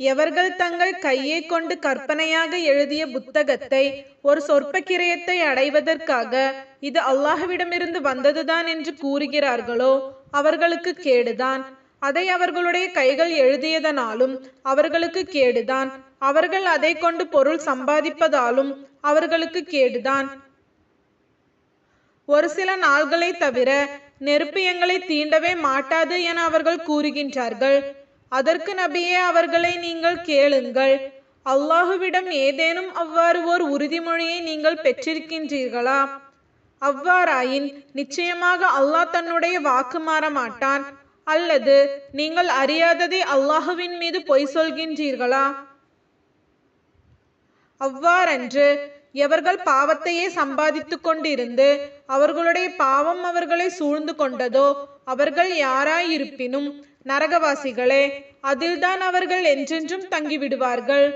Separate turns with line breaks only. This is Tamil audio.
எவர்கள் தங்கள் கையை கொண்டு கற்பனையாக எழுதிய புத்தகத்தை ஒரு சொற்ப கிரயத்தை அடைவதற்காக இது அல்லாஹ்விடமிருந்து வந்ததுதான் என்று கூறுகிறார்களோ அவர்களுக்கு கேடுதான். அதை அவர்களுடைய கைகள் எழுதியதனாலும் அவர்களுக்கு கேடுதான். அவர்கள் அதை கொண்டு பொருள் சம்பாதிப்பதாலும் அவர்களுக்கு கேடுதான். ஒரு சில நாள்களை தவிர நெருப்பு எங்களை தீண்டவே மாட்டாது என அவர்கள் கூறுகின்றார்கள். அதற்கு நபியே அவர்களை நீங்கள் கேளுங்கள். அல்லாஹுவிடம் ஏதேனும் அவ்வாறு ஓர் உறுதிமொழியை நீங்கள் பெற்றிருக்கின்றீர்களா? அவ்வாறாயின் நிச்சயமாக அல்லாஹ் தன்னுடைய வாக்கு மாற மாட்டான். அல்லது நீங்கள் அறியாததை அல்லாஹுவின் மீது பொய் சொல்கின்றீர்களா? அவ்வாறன்று எவர்கள் பாவத்தையே சம்பாதித்துக் கொண்டிருந்து அவர்களுடைய பாவம் அவர்களை சூழ்ந்து கொண்டதோ அவர்கள் யாராயிருப்பினும் நரகவாசிகளே அதில்தான் அவர்கள் என்றென்றும் தங்கிவிடுவார்கள்.